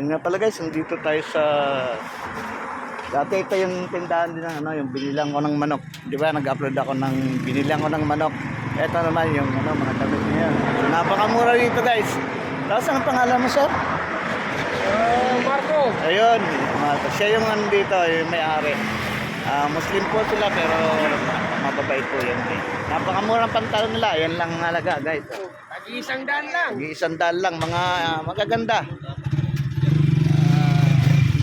Yun nga pala guys, nandito tayo sa... Dati ito yung tindahan din ng ano, yung binilang ko ng manok. Di ba, nag-upload ako ng binilang ko ng manok. Ito naman yung ano, mga damit niya. Napakamura dito guys. Tapos ang pangalan mo sir? Ah, Marco. Ayun, mga- siya yung nandito, yung may-ari. Ah, Muslim po sila pero mababait po yan. Eh. Napakamurang pantalon nila, yan lang ang halaga guys. Tag-iisang daan lang. Mag-iisang daan lang, mga ah, magaganda.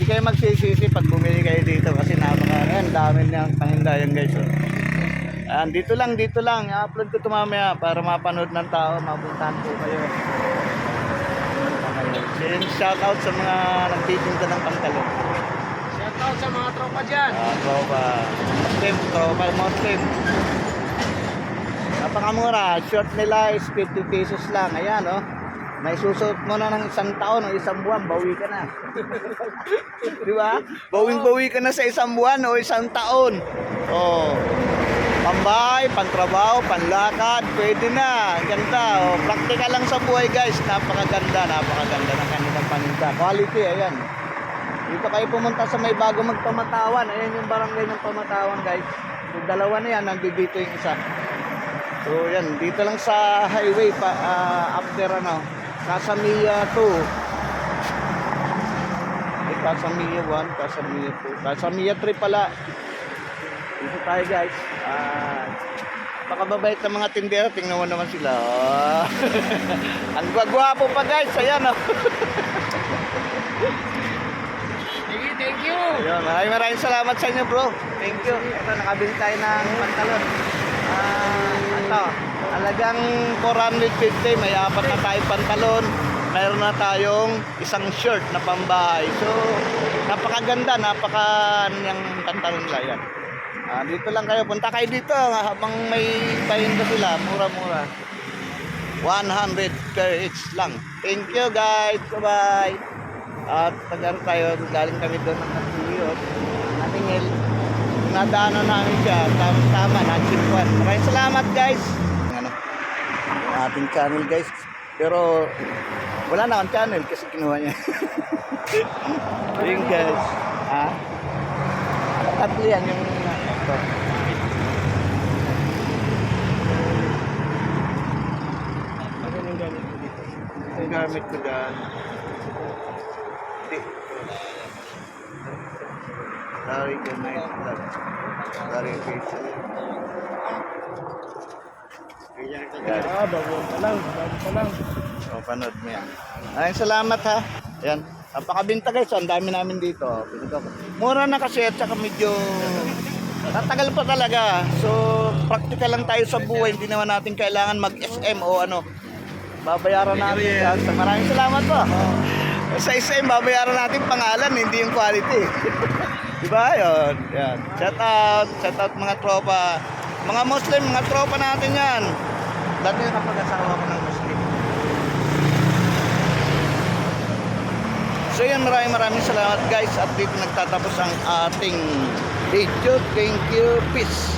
Kayo magsisisi pag bumili kayo dito kasi napaka, yan, dami niyang panindayan guys. Oh. Ayan, dito lang, dito lang. I-upload ko ito mamaya para mapanood ng tao, mapuntahan po kayo. Then shout out sa mga nagtitinda ng pantalon. Shout out sa mga tropa dyan. Ah, tropa. Muslim, tropa Muslim. Napakamura. Short nila is 50 pesos lang. Ayan, oh. May susuot mo na ng isang taon o isang buwan, bawi ka na. Di ba? Bawing-bawi ka na sa isang buwan o isang taon. Oh. Pambahay, pantrabaho, panlakad, pwede na. Ganda. Oh. Praktika lang sa buhay guys. Napakaganda, napakaganda ng kanilang paninda. Quality, ayan. Dito kayo pumunta sa may bago magpamatawan. Ayan yung barangay ng pamatawan guys. Yung dalawa na yan, nandito yung isa. So yan, dito lang sa highway pa ah, after ano, Casamiya 2. Eh, Casamiya 1, Casamiya 2. Casamiya 3 pala. Dito tayo guys. Ah, Pakababait ng mga tindera, tingnan mo naman sila. Oh. Ang gwagwapo pa guys, ayan oh. Sige, thank you. Ayun, maraming maraming salamat sa inyo bro. Thank you. Ito, nakabili tayo ng pantalon. Ah, talagang 450, may apat na tayong pantalon. Mayroon na tayong isang shirt na pambahay. So, napakaganda, napaka ano pantalon nila yan. Ah, dito lang kayo, punta kayo dito habang may pahinda sila, mura-mura. 100 per each lang. Thank you guys. Bye-bye. At pag tayo, galing kami doon ng Kasiyot. Natingil. Nadaanan namin siya. Tama-tama, nachimpuan. Maraming salamat guys. Ano, ating channel guys. Pero wala na akong channel kasi kinuha niya. Ayun guys. Ha? Tatlo yan yung ito. Ano yung gamit ko dito? Ang gamit ko dyan. Di. Sorry na yun. Sorry ka Yan. Ah, bago pa lang. Bago pa lang. O, panood mo yan. Ay, salamat ha. Yan. Napakabinta guys. Ang dami namin dito. Pinito ko. Mura na kasi at saka medyo tatagal pa talaga. So, practical lang tayo sa buhay. Hindi naman natin kailangan mag-SM o ano. Babayaran natin yan. So, maraming salamat po. Sa SM, babayaran natin pangalan, hindi yung quality. diba? Yun. Yan. Shout out. Shout out mga tropa. Mga Muslim, mga tropa natin yan. Dati nakapag-asawa ko ng Muslim. So yun, maraming maraming salamat guys at dito nagtatapos ang ating video. Thank you. Peace.